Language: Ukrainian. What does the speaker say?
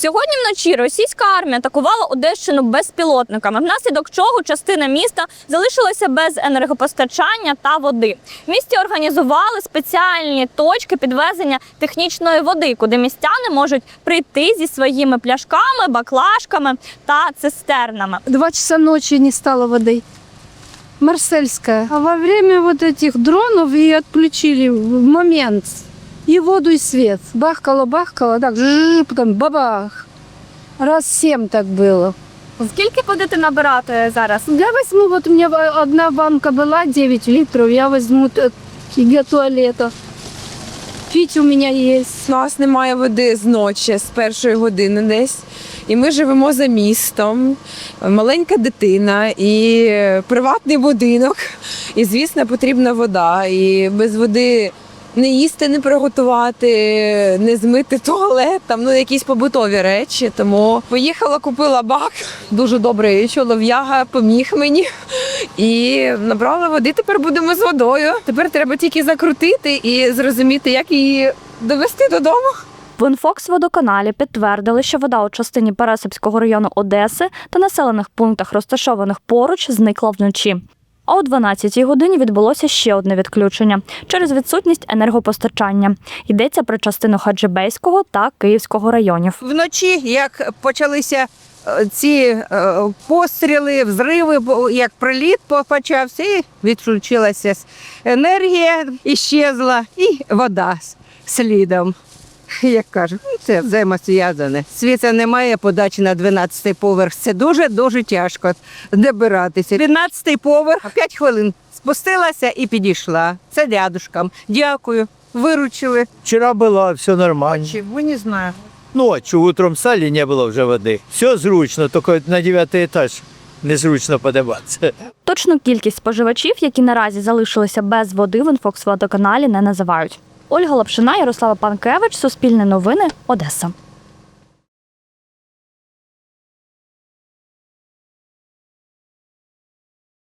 Сьогодні вночі російська армія атакувала Одещину безпілотниками, внаслідок чого частина міста залишилася без енергопостачання та води. В місті організували спеціальні точки підвезення технічної води, куди містяни можуть прийти зі своїми пляшками, баклажками та цистернами. Два часа ночи не стало воды. Марсельская. А во время вот этих дронов и отключили в момент и воду, и свет. Бахкало, бахкало, так, жжж, потом бабах. Раз семь так было. Скільки будете набирати зараз? Я возьму, вот у меня в- одна банка была, 9 литров, я возьму для туалета. Пить у меня есть. У нас немає води з ночі, з першої години десь. І ми живемо за містом, маленька дитина і приватний будинок. І, звісно, потрібна вода. І без води не їсти, не приготувати, не змити туалет, там ну якісь побутові речі. Тому поїхала, купила бак. Дуже добрий чолов'яга, поміг мені. І набрала води. Тепер будемо з водою. Тепер треба тільки закрутити і зрозуміти, як її довести додому. В Інфокс-водоканалі підтвердили, що вода у частині Пересипського району Одеси та населених пунктах, розташованих поруч, зникла вночі. А о 12-й годині відбулося ще одне відключення через відсутність енергопостачання. Йдеться про частину Хаджибейського та Київського районів. Вночі, як почалися е, ці е, постріли, взриви, як приліт почався, і відключилася енергія, іщезла, і вода слідом. Як кажуть, ну, це взаємосв'язане. Світа немає, подачі на 12-й поверх. Це дуже-дуже тяжко добиратися. 12-й поверх, 5 хвилин спустилася і підійшла. Це рядушком. Дякую. Виручили. Вчера было все нормально. Чи ви не знаю. Ночью утром стали, не было уже воды. Все зручно, только на девятый этаж незручно подниматься. Точну кількість споживачів, які наразі залишилися без води в Інфокс-водоканалі, не називають. Ольга Лапшина, Ярослава Панкевич, Суспільне новини, Одеса.